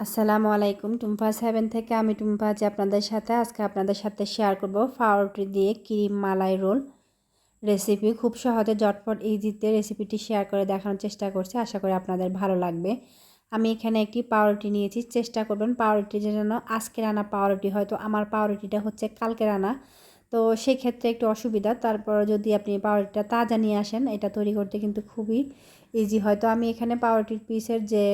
আসসালামু আলাইকুম। টুম্পা সেভেন থেকে আমি টুম্পা আছি আপনাদের সাথে। আজকে আপনাদের সাথে শেয়ার করব পাউরুটি দিয়ে ক্রিম মালাই রোল রেসিপি খুব সহজে জটপট ইজিতে রেসিপিটি শেয়ার করে দেখানোর চেষ্টা করছি। আশা করি আপনাদের ভালো লাগবে। আমি এখানে একটি পাউরুটি নিয়েছি। চেষ্টা করবেন পাউরুটি যেন আজকে রানা পাউরুটি হয়তো আমার পাউরুটিটা হচ্ছে কালকে রান্না তো সেক্ষেত্রে একটু অসুবিধা। তারপর যদি আপনি পাউরুটিটা তাজা নিয়ে আসেন, এটা তৈরি করতে কিন্তু খুবই ইজি হয়। তো আমি এখানে পাউরুটির পিসের যে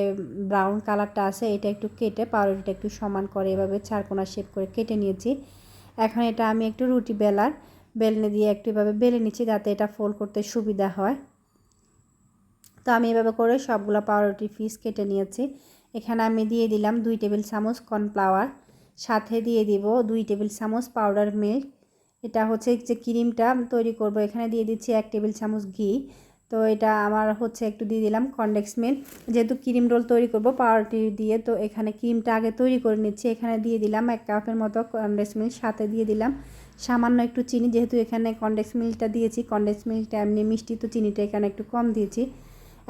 ব্রাউন কালারটা আছে, এটা একটু কেটে পাউরুটিটা একটু সমান করে এভাবে চারকোনা শেপ করে কেটে নিয়েছি। এখন এটা আমি একটু রুটি বেলার বেলনে দিয়ে একটু এভাবে বেলে নিচ্ছি যাতে এটা ফোল করতে সুবিধা হয়। তো আমি এভাবে করে সবগুলো পাউরুটির পিস কেটে নিয়েছি। এখানে আমি দিয়ে দিলাম দুই টেবিল চামচ কর্নফ্লাওয়ার সাথে দিয়ে দিব দুই টেবিল চামচ পাউডার মিল্ক এটা হচ্ছে যে ক্রিমটা তৈরি করব। এখানে দিয়ে দিচ্ছি এক টেবিল চামচ ঘি। তো এটা আমার হচ্ছে একটু দিয়ে দিলাম কন্ডেক্স মিল্ক। যেহেতু ক্রিম রোল তৈরি করব পাউরুটি দিয়ে, তো এখানে ক্রিমটা আগে তৈরি করে নিচ্ছি। এখানে দিয়ে দিলাম এক কাপের মতো কন্ডেক্স মিল্ক, সাথে দিয়ে দিলাম সামান্য একটু চিনি। যেহেতু এখানে কন্ডেক্স মিল্কটা দিয়েছি, কন্ডেক্স মিল্কটা এমনি মিষ্টি, তো চিনিটা এখানে একটু কম দিয়েছি।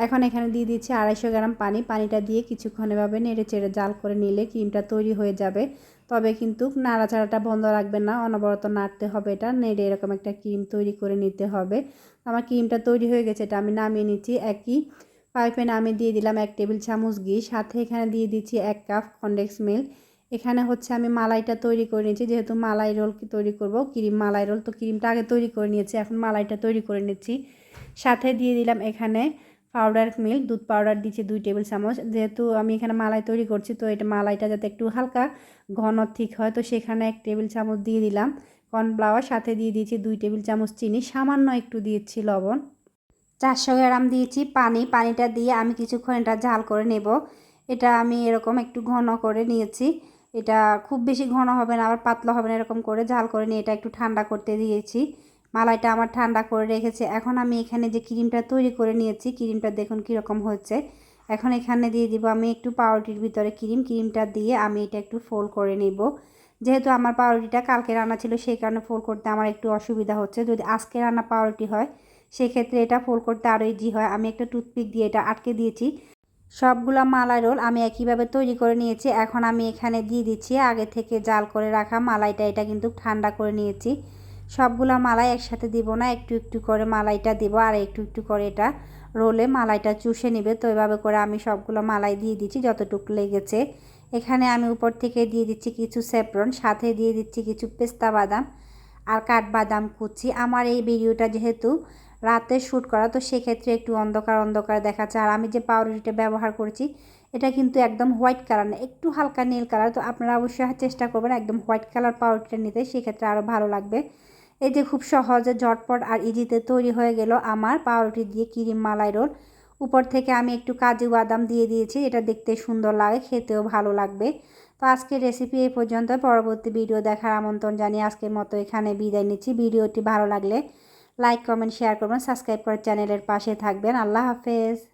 এখন এখানে দিয়ে দিচ্ছি আড়াইশো গ্রাম পানি। পানিটা দিয়ে কিছুক্ষণ এভাবে নেড়ে চেড়ে জাল করে নিলে ক্রিমটা তৈরি হয়ে যাবে। তবে কিন্তু নাড়াচাড়াটা বন্ধ রাখবেন না, অনবরত নাড়তে হবে এটা, নেড়ে এরকম একটা ক্রিম তৈরি করে নিতে হবে। আমার ক্রিমটা তৈরি হয়ে গেছে, এটা আমি নামিয়ে নিচ্ছি, একই পাইপে আমি দিয়ে দিলাম এক টেবিল চামচ ঘি, সাথে এখানে দিয়ে দিচ্ছি এক কাপ কন্ডেক্স মিল্ক এখানে হচ্ছে আমি মালাইটা তৈরি করে নিয়েছি, যেহেতু মালাই রোল তৈরি করব, ক্রিম, মালাই রোল তো ক্রিমটা আগে তৈরি করে নিয়েছি, এখন মালাইটা তৈরি করে নিচ্ছি। সাথে দিয়ে দিলাম এখানে পাউডার মিল্ক দুধ পাউডার দিচ্ছি, দুই টেবিল চামচ। যেহেতু আমি এখানে মালাই তৈরি করছি, তো এটা মালাইটা যাতে একটু হালকা ঘন ঠিক হয়, তো সেখানে এক টেবিল চামচ দিয়ে দিলাম। কর্নফ্লাওয়ার সাথে দিয়ে দিয়েছি দুই টেবিল চামচ চিনি, সামান্য একটু দিয়েছি লবণ। চারশো গ্রাম দিয়েছি পানি, পানিটা দিয়ে আমি কিছুক্ষণ এটা ঝাল করে নেব। এটা আমি এরকম একটু ঘন করে নিয়েছি। এটা খুব বেশি ঘন হবে না, আবার পাতলা হবে না, এরকম করে ঝাল করে নিয়ে এটা একটু ঠান্ডা করতে দিয়েছি। মালাইটা আমার ঠান্ডা করে রেখেছে। এখন আমি এখানে যে ক্রিমটা তৈরি করে নিয়েছি, ক্রিমটা দেখুন কীরকম হচ্ছে। এখন এখানে দিয়ে দিব আমি একটু পাউরুটির ভিতরে ক্রিম। ক্রিমটা দিয়ে আমি এটা একটু ফোল্ড করে নেব। যেহেতু আমার পাউরুটিটা কালকে রান্না ছিল, সেই কারণে ফোল্ড করতে আমার একটু অসুবিধা হচ্ছে। যদি আজকে রান্না পাউরুটি হয়, সেক্ষেত্রে এটা ফোল্ড করতে আরও ইজি হয়। আমি একটা টুথপিক দিয়ে এটা আটকে দিয়েছি। সবগুলো মালাই রোল আমি একইভাবে তৈরি করে নিয়েছি। এখন আমি এখানে দিয়ে দিচ্ছি আগে থেকে জাল করে রাখা মালাইটা। এটা কিন্তু ঠান্ডা করে নিয়েছি। সবগুলো মালাই একসাথে দিব না, একটু একটু করে মালাইটা দিব আর একটু একটু করে এটা রোলে মালাইটা চুষে নেবে। তো এভাবে করে আমি সবগুলো মালাই দিয়ে দিচ্ছি যতটুকু লেগেছে। এখানে আমি উপর থেকে দিয়ে দিচ্ছি কিছু স্যাফরন, সাথে দিয়ে দিচ্ছি কিছু পেস্তা বাদাম আর কাঠবাদাম কুচি। আমার এই ভিডিওটা যেহেতু রাতে শ্যুট করা, তো সেক্ষেত্রে একটু অন্ধকার অন্ধকার দেখাচ্ছে। আর আমি যে পাউরুটিটা ব্যবহার করছি, এটা কিন্তু একদম হোয়াইট কালার না, একটু হালকা নীল কালার। তো আপনারা অবশ্যই চেষ্টা করবেন একদম হোয়াইট কালার পাউরুটিটা নিতে, সেক্ষেত্রে আরও ভালো লাগবে। এই যে খুব সহজে, ঝটপট আর ইজিতে তৈরি হয়ে গেল আমার পাউরুটি দিয়ে ক্রিম মালাই রোল। উপর থেকে আমি একটু কাজু বাদাম দিয়ে দিয়েছি, এটা দেখতে সুন্দর লাগে, খেতেও ভালো লাগবে। তো আজকের রেসিপি এই পর্যন্ত, পরবর্তী ভিডিও দেখার আমন্ত্রণ জানিয়ে আজকের মতো এখানে বিদায় নিচ্ছি। ভিডিওটি ভালো লাগলে লাইক কমেন্ট শেয়ার করবেন সাবস্ক্রাইব করে চ্যানেলের পাশে থাকবেন। আল্লাহ হাফেজ।